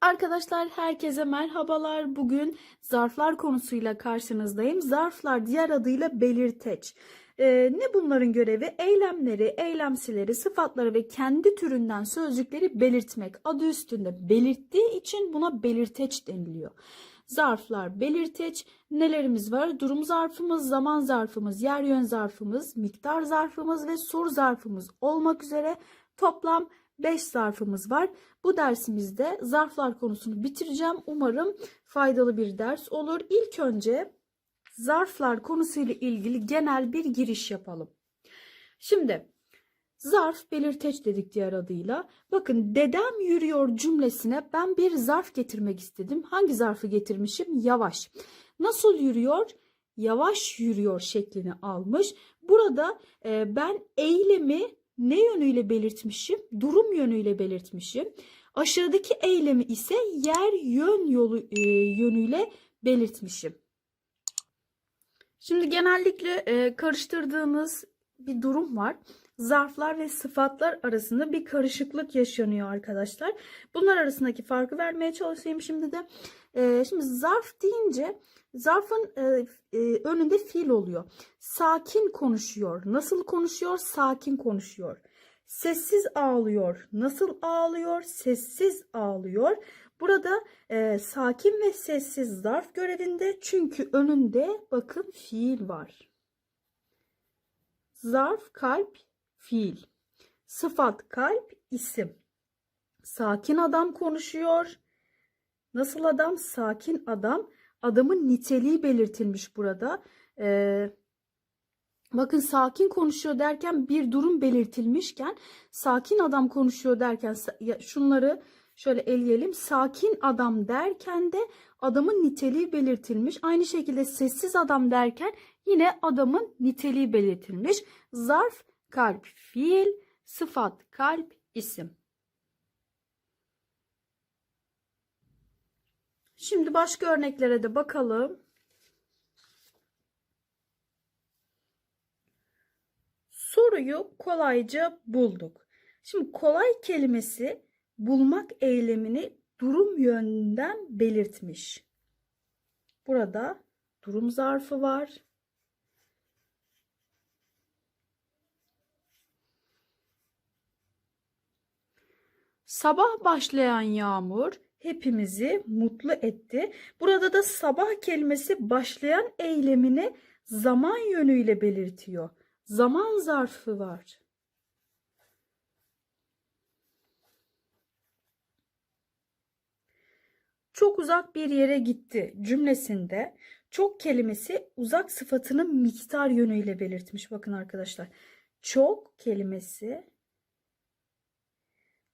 Arkadaşlar herkese merhabalar. Bugün zarflar konusuyla karşınızdayım. Zarflar diğer adıyla belirteç. Ee, ne bunların görevi? Eylemleri, eylemsileri, sıfatları ve kendi türünden sözcükleri belirtmek. Adı üstünde belirttiği için buna belirteç deniliyor. Zarflar belirteç. Nelerimiz var? Durum zarfımız, zaman zarfımız, yer yön zarfımız, miktar zarfımız ve soru zarfımız olmak üzere toplam 5 zarfımız var. Bu dersimizde zarflar konusunu bitireceğim. Umarım faydalı bir ders olur. İlk önce zarflar konusuyla ilgili genel bir giriş yapalım. Şimdi zarf belirteç dedik diğer adıyla. Bakın dedem yürüyor cümlesine ben bir zarf getirmek istedim. Hangi zarfı getirmişim? Yavaş. Nasıl yürüyor? Yavaş yürüyor şeklini almış. Burada e, ben eylemi ne yönüyle belirtmişim? Durum yönüyle belirtmişim. Aşağıdaki eylemi ise yer yön yolu e, yönüyle belirtmişim. Şimdi genellikle e, karıştırdığımız bir durum var. Zarflar ve sıfatlar arasında bir karışıklık yaşanıyor arkadaşlar. Bunlar arasındaki farkı vermeye çalışayım şimdi de. E, şimdi zarf deyince zarfın e, e, önünde fiil oluyor. Sakin konuşuyor. Nasıl konuşuyor? Sakin konuşuyor. Sessiz ağlıyor. Nasıl ağlıyor? Sessiz ağlıyor. Burada e, sakin ve sessiz zarf görevinde çünkü önünde bakın fiil var. Zarf kalp fiil. Sıfat kalp isim. Sakin adam konuşuyor. Nasıl adam? Sakin adam. Adamın niteliği belirtilmiş burada. Ee, bakın sakin konuşuyor derken bir durum belirtilmişken sakin adam konuşuyor derken şunları şöyle eleyelim. Sakin adam derken de adamın niteliği belirtilmiş. Aynı şekilde sessiz adam derken yine adamın niteliği belirtilmiş. Zarf kalp fiil, sıfat kalp isim. Şimdi başka örneklere de bakalım. Soruyu kolayca bulduk. Şimdi kolay kelimesi bulmak eylemini durum yönünden belirtmiş. Burada durum zarfı var. Sabah başlayan yağmur hepimizi mutlu etti. Burada da sabah kelimesi başlayan eylemini zaman yönüyle belirtiyor. Zaman zarfı var. Çok uzak bir yere gitti cümlesinde çok kelimesi uzak sıfatının miktar yönüyle belirtmiş. Bakın arkadaşlar. Çok kelimesi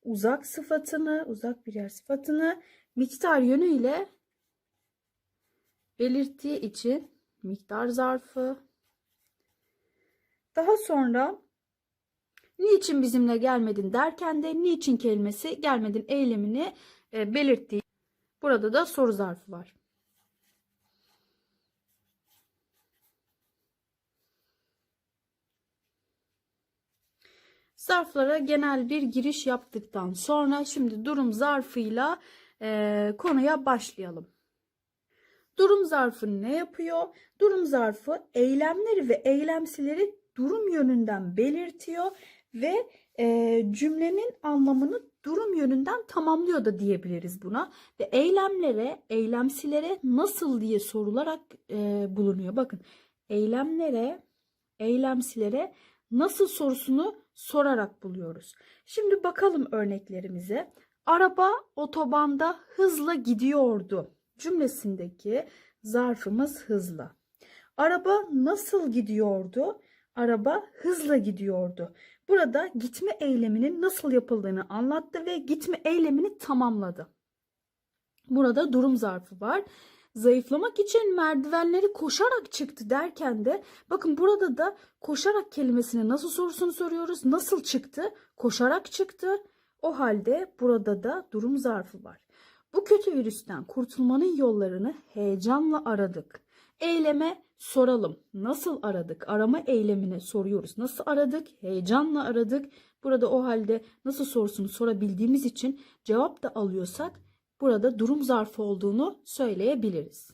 uzak sıfatını, uzak bir yer sıfatını miktar yönüyle belirttiği için miktar zarfı. Daha sonra niçin bizimle gelmedin derken de niçin kelimesi gelmedin eylemini e, belirttiği. Burada da soru zarfı var. Zarflara genel bir giriş yaptıktan sonra şimdi durum zarfıyla e, konuya başlayalım. Durum zarfı ne yapıyor? Durum zarfı eylemleri ve eylemsileri durum yönünden belirtiyor ve e, cümlenin anlamını durum yönünden tamamlıyor da diyebiliriz buna. Ve eylemlere, eylemsilere nasıl diye sorularak e, bulunuyor. Bakın eylemlere, eylemsilere nasıl sorusunu sorarak buluyoruz. Şimdi bakalım örneklerimize. Araba otobanda hızla gidiyordu cümlesindeki zarfımız hızla. Araba nasıl gidiyordu? Araba hızla gidiyordu. Burada gitme eyleminin nasıl yapıldığını anlattı ve gitme eylemini tamamladı. Burada durum zarfı var. Zayıflamak için merdivenleri koşarak çıktı derken de bakın burada da koşarak kelimesine nasıl sorusunu soruyoruz. Nasıl çıktı? Koşarak çıktı. O halde burada da durum zarfı var. Bu kötü virüsten kurtulmanın yollarını heyecanla aradık. Eyleme soralım. Nasıl aradık? Arama eylemine soruyoruz. Nasıl aradık? Heyecanla aradık. Burada o halde nasıl sorusunu sorabildiğimiz için cevap da alıyorsak burada durum zarfı olduğunu söyleyebiliriz.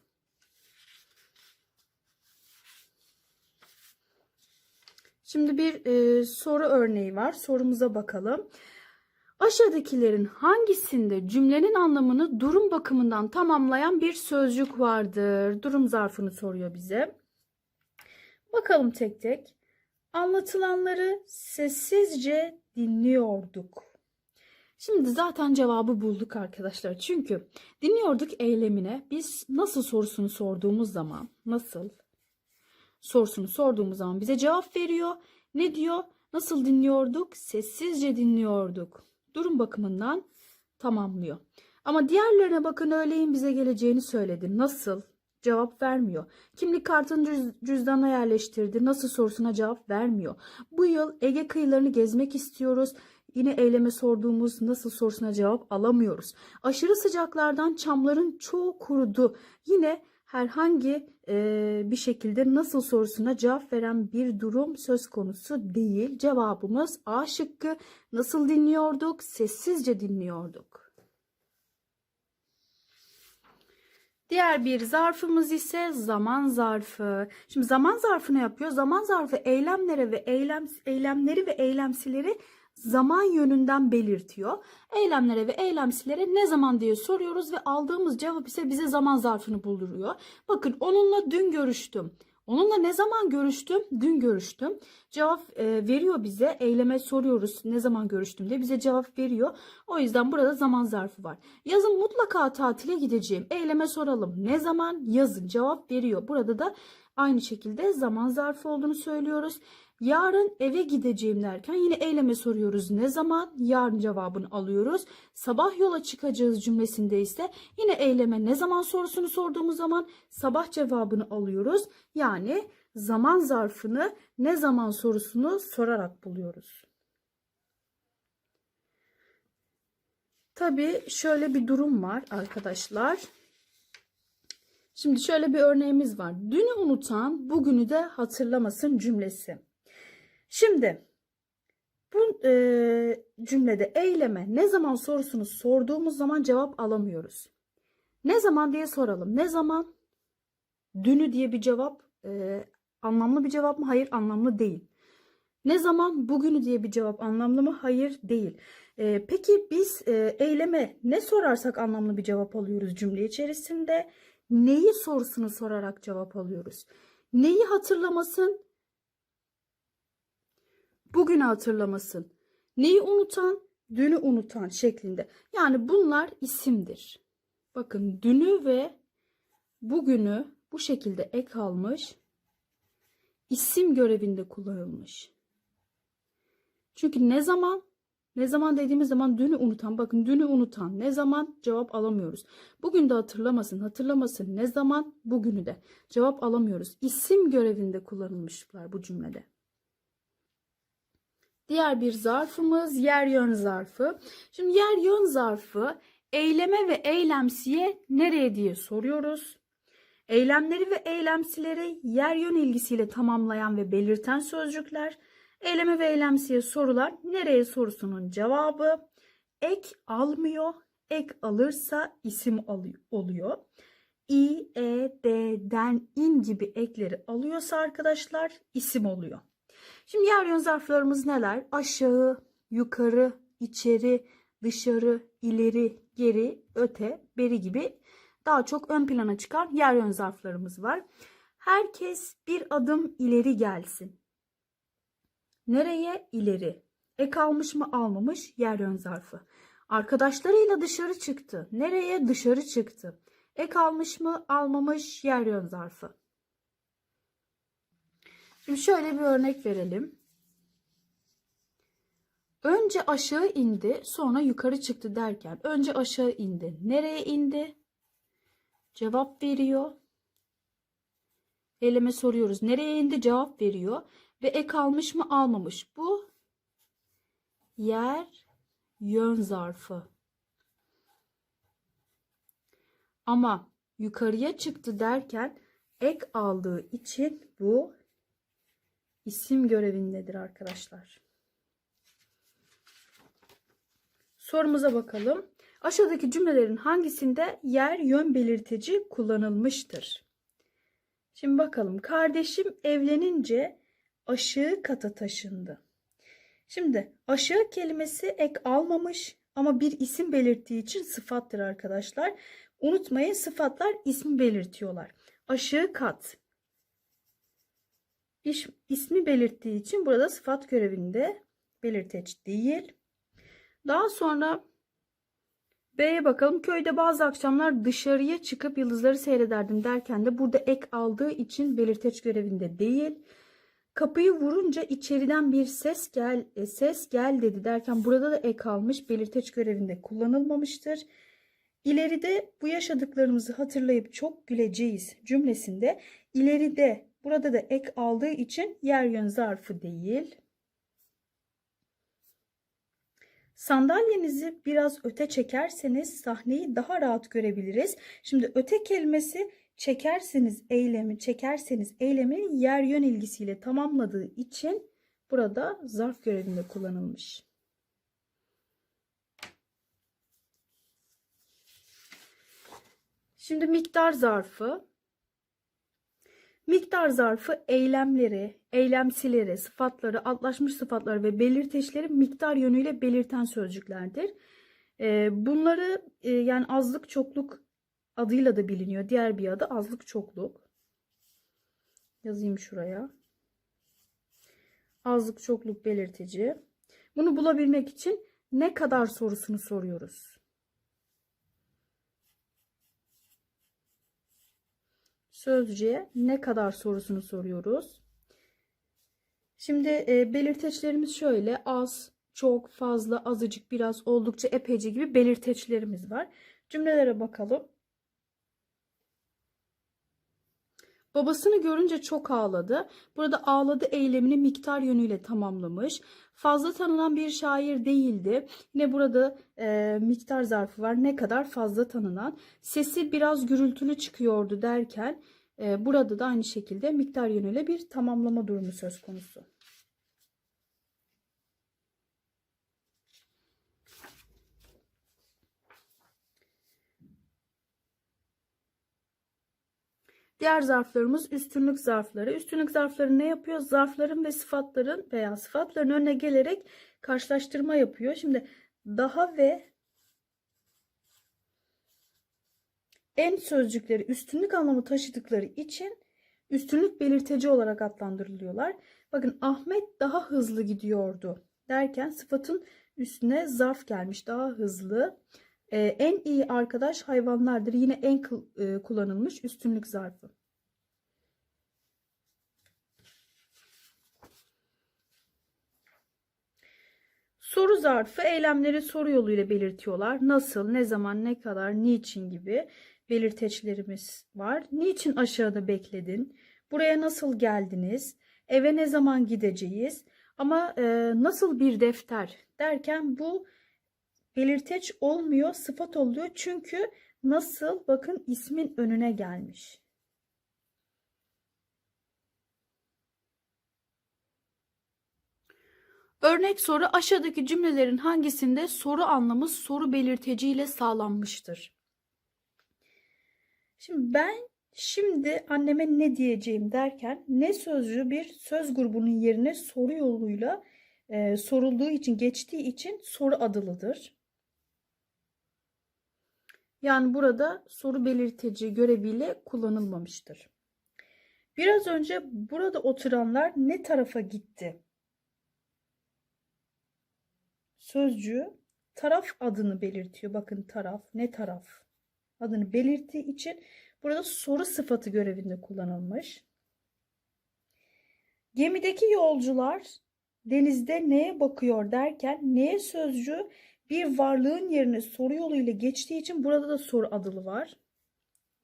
Şimdi bir e, soru örneği var. Sorumuza bakalım. Aşağıdakilerin hangisinde cümlenin anlamını durum bakımından tamamlayan bir sözcük vardır? Durum zarfını soruyor bize. Bakalım tek tek. Anlatılanları sessizce dinliyorduk. Şimdi zaten cevabı bulduk arkadaşlar. Çünkü dinliyorduk eylemine biz nasıl sorusunu sorduğumuz zaman nasıl sorusunu sorduğumuz zaman bize cevap veriyor. Ne diyor? Nasıl dinliyorduk? Sessizce dinliyorduk. Durum bakımından tamamlıyor. Ama diğerlerine bakın öğleyin bize geleceğini söyledi. Nasıl? Cevap vermiyor. Kimlik kartını cüz- cüzdanına yerleştirdi. Nasıl sorusuna cevap vermiyor. Bu yıl Ege kıyılarını gezmek istiyoruz. Yine eyleme sorduğumuz nasıl sorusuna cevap alamıyoruz. Aşırı sıcaklardan çamların çoğu kurudu. Yine herhangi e, bir şekilde nasıl sorusuna cevap veren bir durum söz konusu değil. Cevabımız A şıkkı. Nasıl dinliyorduk? Sessizce dinliyorduk. Diğer bir zarfımız ise zaman zarfı. Şimdi zaman zarfı ne yapıyor? Zaman zarfı eylemlere ve eylem eylemleri ve eylemsileri zaman yönünden belirtiyor. Eylemlere ve eylemsilere ne zaman diye soruyoruz ve aldığımız cevap ise bize zaman zarfını bulduruyor. Bakın onunla dün görüştüm. Onunla ne zaman görüştüm? Dün görüştüm. Cevap e, veriyor bize. Eyleme soruyoruz ne zaman görüştüm diye bize cevap veriyor. O yüzden burada zaman zarfı var. Yazın mutlaka tatile gideceğim. Eyleme soralım. Ne zaman? Yazın. Cevap veriyor. Burada da aynı şekilde zaman zarfı olduğunu söylüyoruz. Yarın eve gideceğim derken yine eyleme soruyoruz. Ne zaman? Yarın cevabını alıyoruz. Sabah yola çıkacağız cümlesinde ise yine eyleme ne zaman sorusunu sorduğumuz zaman sabah cevabını alıyoruz. Yani zaman zarfını ne zaman sorusunu sorarak buluyoruz. Tabii şöyle bir durum var arkadaşlar. Şimdi şöyle bir örneğimiz var. Dünü unutan bugünü de hatırlamasın cümlesi. Şimdi bu e, cümlede eyleme ne zaman sorusunu sorduğumuz zaman cevap alamıyoruz. Ne zaman diye soralım. Ne zaman? Dünü diye bir cevap e, anlamlı bir cevap mı? Hayır anlamlı değil. Ne zaman? Bugünü diye bir cevap anlamlı mı? Hayır değil. E, peki biz e, eyleme ne sorarsak anlamlı bir cevap alıyoruz cümle içerisinde? Neyi sorusunu sorarak cevap alıyoruz? Neyi hatırlamasın? Bugünü hatırlamasın. Neyi unutan? Dünü unutan şeklinde. Yani bunlar isimdir. Bakın dünü ve bugünü bu şekilde ek almış. isim görevinde kullanılmış. Çünkü ne zaman ne zaman dediğimiz zaman dünü unutan bakın dünü unutan ne zaman cevap alamıyoruz. Bugün de hatırlamasın hatırlamasın ne zaman bugünü de cevap alamıyoruz. İsim görevinde kullanılmışlar bu cümlede. Diğer bir zarfımız yer yön zarfı. Şimdi yer yön zarfı eyleme ve eylemsiye nereye diye soruyoruz. Eylemleri ve eylemsileri yer yön ilgisiyle tamamlayan ve belirten sözcükler. Eyleme ve eylemsiye sorular nereye sorusunun cevabı ek almıyor. Ek alırsa isim oluyor. İ, e, d, den, in gibi ekleri alıyorsa arkadaşlar isim oluyor. Şimdi yer yön zarflarımız neler? Aşağı, yukarı, içeri, dışarı, ileri, geri, öte, beri gibi daha çok ön plana çıkan yer yön zarflarımız var. Herkes bir adım ileri gelsin. Nereye? İleri. Ek almış mı almamış yer yön zarfı. Arkadaşlarıyla dışarı çıktı. Nereye? Dışarı çıktı. Ek almış mı almamış yer yön zarfı. Şimdi şöyle bir örnek verelim. Önce aşağı indi, sonra yukarı çıktı derken önce aşağı indi. Nereye indi? Cevap veriyor. Eleme soruyoruz. Nereye indi? Cevap veriyor. Ve ek almış mı almamış. Bu yer yön zarfı. Ama yukarıya çıktı derken ek aldığı için bu isim görevindedir arkadaşlar. Sorumuza bakalım. Aşağıdaki cümlelerin hangisinde yer yön belirtici kullanılmıştır? Şimdi bakalım. Kardeşim evlenince aşağı kata taşındı. Şimdi aşağı kelimesi ek almamış ama bir isim belirttiği için sıfattır arkadaşlar. Unutmayın sıfatlar ismi belirtiyorlar. Aşağı kat. İş, ismi belirttiği için burada sıfat görevinde belirteç değil. Daha sonra B'ye bakalım. Köyde bazı akşamlar dışarıya çıkıp yıldızları seyrederdim derken de burada ek aldığı için belirteç görevinde değil. Kapıyı vurunca içeriden bir ses gel e, ses gel dedi derken burada da ek almış belirteç görevinde kullanılmamıştır. İleride bu yaşadıklarımızı hatırlayıp çok güleceğiz cümlesinde ileride burada da ek aldığı için yer yön zarfı değil. Sandalyenizi biraz öte çekerseniz sahneyi daha rahat görebiliriz. Şimdi öte kelimesi çekerseniz eylemi, çekerseniz eylemi yer yön ilgisiyle tamamladığı için burada zarf görevinde kullanılmış. Şimdi miktar zarfı. Miktar zarfı eylemleri, eylemsileri, sıfatları, altlaşmış sıfatları ve belirteçleri miktar yönüyle belirten sözcüklerdir. Ee, bunları e, yani azlık çokluk adıyla da biliniyor. Diğer bir adı azlık çokluk. Yazayım şuraya. Azlık çokluk belirtici. Bunu bulabilmek için ne kadar sorusunu soruyoruz. Sözcüğe ne kadar sorusunu soruyoruz. Şimdi e, belirteçlerimiz şöyle az, çok, fazla, azıcık, biraz, oldukça, epeyce gibi belirteçlerimiz var. Cümlelere bakalım. Babasını görünce çok ağladı. Burada ağladı eylemini miktar yönüyle tamamlamış. Fazla tanınan bir şair değildi. Yine burada e, miktar zarfı var. Ne kadar fazla tanınan. Sesi biraz gürültülü çıkıyordu derken e, burada da aynı şekilde miktar yönüyle bir tamamlama durumu söz konusu. Diğer zarflarımız üstünlük zarfları. Üstünlük zarfları ne yapıyor? Zarfların ve sıfatların veya sıfatların önüne gelerek karşılaştırma yapıyor. Şimdi daha ve en sözcükleri üstünlük anlamı taşıdıkları için üstünlük belirteci olarak adlandırılıyorlar. Bakın Ahmet daha hızlı gidiyordu derken sıfatın üstüne zarf gelmiş daha hızlı. Ee, en iyi arkadaş hayvanlardır. Yine en e, kullanılmış üstünlük zarfı. Soru zarfı eylemleri soru yoluyla belirtiyorlar. Nasıl, ne zaman, ne kadar, niçin gibi belirteçlerimiz var. Niçin aşağıda bekledin? Buraya nasıl geldiniz? Eve ne zaman gideceğiz? Ama e, nasıl bir defter derken bu belirteç olmuyor, sıfat oluyor. Çünkü nasıl bakın ismin önüne gelmiş. Örnek soru aşağıdaki cümlelerin hangisinde soru anlamı soru belirteciyle sağlanmıştır? Şimdi ben şimdi anneme ne diyeceğim derken ne sözcüğü bir söz grubunun yerine soru yoluyla e, sorulduğu için geçtiği için soru adılıdır. Yani burada soru belirteci göreviyle kullanılmamıştır. Biraz önce burada oturanlar ne tarafa gitti? Sözcüğü taraf adını belirtiyor. Bakın taraf, ne taraf adını belirttiği için burada soru sıfatı görevinde kullanılmış. Gemideki yolcular denizde neye bakıyor derken neye sözcüğü bir varlığın yerine soru yoluyla geçtiği için burada da soru adılı var.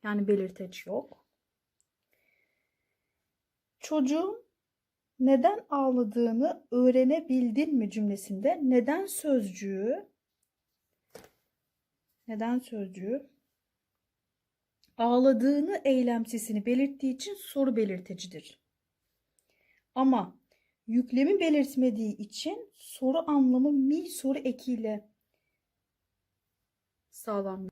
Yani belirteç yok. Çocuğun neden ağladığını öğrenebildin mi cümlesinde neden sözcüğü neden sözcüğü ağladığını eylemsizini belirttiği için soru belirtecidir. Ama yüklemi belirtmediği için soru anlamı mi soru ekiyle sağlanmış.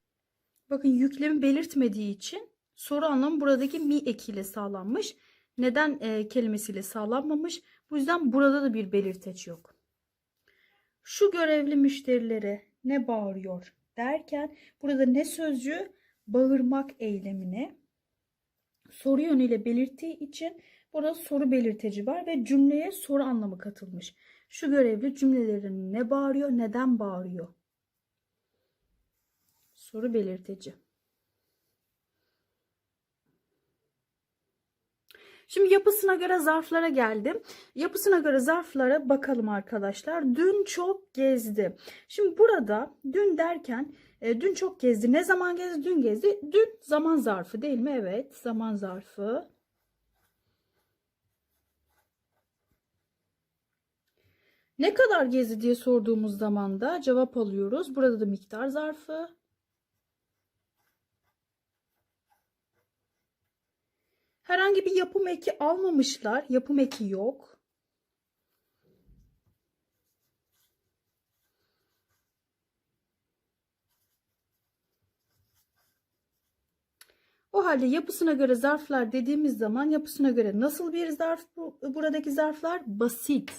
Bakın yüklemi belirtmediği için soru anlamı buradaki mi ekiyle sağlanmış. Neden e, kelimesiyle sağlanmamış? Bu yüzden burada da bir belirteç yok. Şu görevli müşterilere ne bağırıyor derken burada ne sözcüğü bağırmak eylemine soru yönüyle belirttiği için burada soru belirteci var ve cümleye soru anlamı katılmış. Şu görevli cümlelerin ne bağırıyor, neden bağırıyor? Soru belirteci. Şimdi yapısına göre zarflara geldim. Yapısına göre zarflara bakalım arkadaşlar. Dün çok gezdi. Şimdi burada dün derken e, dün çok gezdi. Ne zaman gezdi? Dün gezdi. Dün zaman zarfı değil mi? Evet, zaman zarfı. Ne kadar gezdi diye sorduğumuz zaman da cevap alıyoruz. Burada da miktar zarfı. Herhangi bir yapım eki almamışlar. Yapım eki yok. O halde yapısına göre zarflar dediğimiz zaman yapısına göre nasıl bir zarf bu, buradaki zarflar? Basit.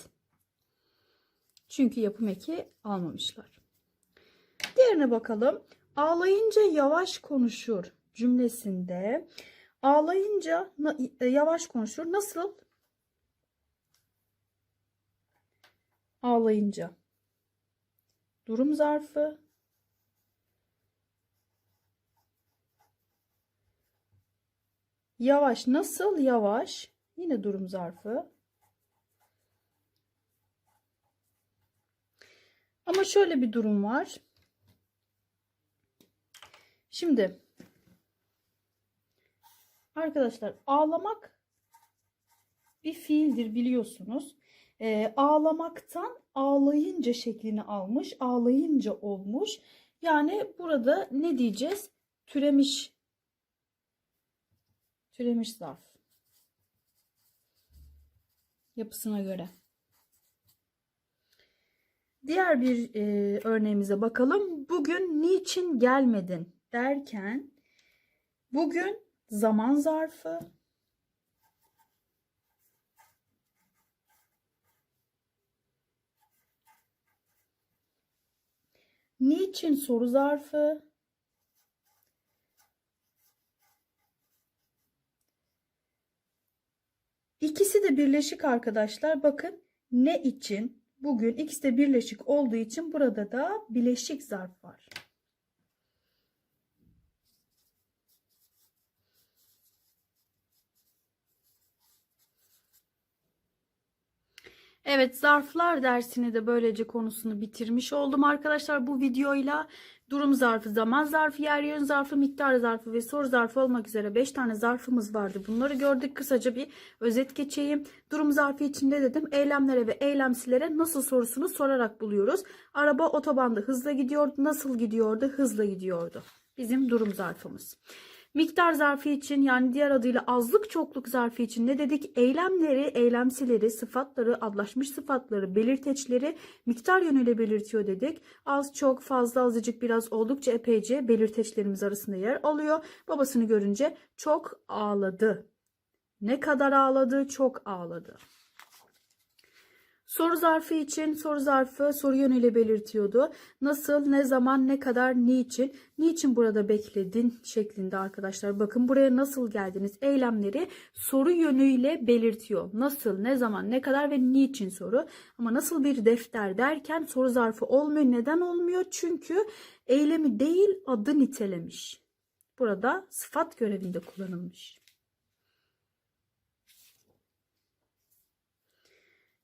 Çünkü yapım eki almamışlar. Diğerine bakalım. Ağlayınca yavaş konuşur cümlesinde ağlayınca e, yavaş konuşur. Nasıl? Ağlayınca. Durum zarfı. Yavaş nasıl? Yavaş. Yine durum zarfı. Ama şöyle bir durum var. Şimdi arkadaşlar ağlamak bir fiildir biliyorsunuz. Ee, ağlamaktan ağlayınca şeklini almış, ağlayınca olmuş. Yani burada ne diyeceğiz? Türemiş. Türemiş zarf. Yapısına göre. Diğer bir e, örneğimize bakalım. Bugün niçin gelmedin derken bugün zaman zarfı niçin soru zarfı İkisi de birleşik arkadaşlar. Bakın ne için Bugün ikisi de birleşik olduğu için burada da bileşik zarf var. Evet zarflar dersini de böylece konusunu bitirmiş oldum arkadaşlar bu videoyla. Durum zarfı, zaman zarfı, yer yön zarfı, miktar zarfı ve soru zarfı olmak üzere 5 tane zarfımız vardı. Bunları gördük. Kısaca bir özet geçeyim. Durum zarfı içinde dedim eylemlere ve eylemsilere nasıl sorusunu sorarak buluyoruz. Araba otobanda hızla gidiyordu. Nasıl gidiyordu? Hızla gidiyordu. Bizim durum zarfımız. Miktar zarfı için yani diğer adıyla azlık çokluk zarfı için ne dedik? Eylemleri, eylemsileri, sıfatları, adlaşmış sıfatları, belirteçleri miktar yönüyle belirtiyor dedik. Az, çok, fazla, azıcık, biraz, oldukça, epeyce belirteçlerimiz arasında yer alıyor. Babasını görünce çok ağladı. Ne kadar ağladı? Çok ağladı. Soru zarfı için soru zarfı soru yönüyle belirtiyordu. Nasıl, ne zaman, ne kadar, niçin, niçin burada bekledin şeklinde arkadaşlar. Bakın buraya nasıl geldiniz eylemleri soru yönüyle belirtiyor. Nasıl, ne zaman, ne kadar ve niçin soru. Ama nasıl bir defter derken soru zarfı olmuyor. Neden olmuyor? Çünkü eylemi değil adı nitelemiş. Burada sıfat görevinde kullanılmış.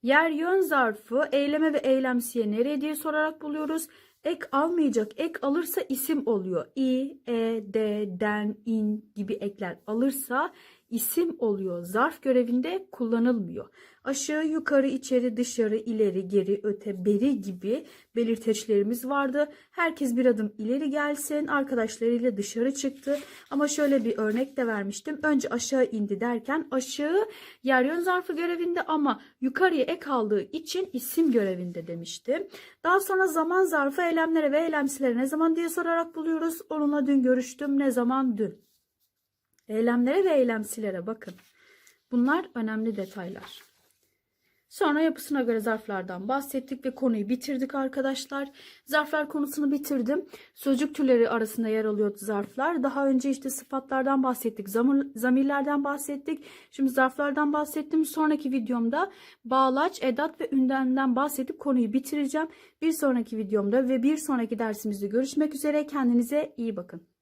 Yer yön zarfı eyleme ve eylemsiye nereye diye sorarak buluyoruz. Ek almayacak. Ek alırsa isim oluyor. i, e, de, den, in gibi ekler alırsa isim oluyor. Zarf görevinde kullanılmıyor. Aşağı, yukarı, içeri, dışarı, ileri, geri, öte, beri gibi belirteçlerimiz vardı. Herkes bir adım ileri gelsin. Arkadaşlarıyla dışarı çıktı. Ama şöyle bir örnek de vermiştim. Önce aşağı indi derken aşağı yer yön zarfı görevinde ama yukarıya ek aldığı için isim görevinde demiştim. Daha sonra zaman zarfı eylemlere ve eylemsilere ne zaman diye sorarak buluyoruz. Onunla dün görüştüm. Ne zaman? Dün. Eylemlere ve eylemsilere bakın. Bunlar önemli detaylar. Sonra yapısına göre zarflardan bahsettik ve konuyu bitirdik arkadaşlar. Zarflar konusunu bitirdim. Sözcük türleri arasında yer alıyordu zarflar. Daha önce işte sıfatlardan bahsettik, zamir- zamirlerden bahsettik. Şimdi zarflardan bahsettim. Sonraki videomda bağlaç, edat ve ündenden bahsedip konuyu bitireceğim. Bir sonraki videomda ve bir sonraki dersimizde görüşmek üzere. Kendinize iyi bakın.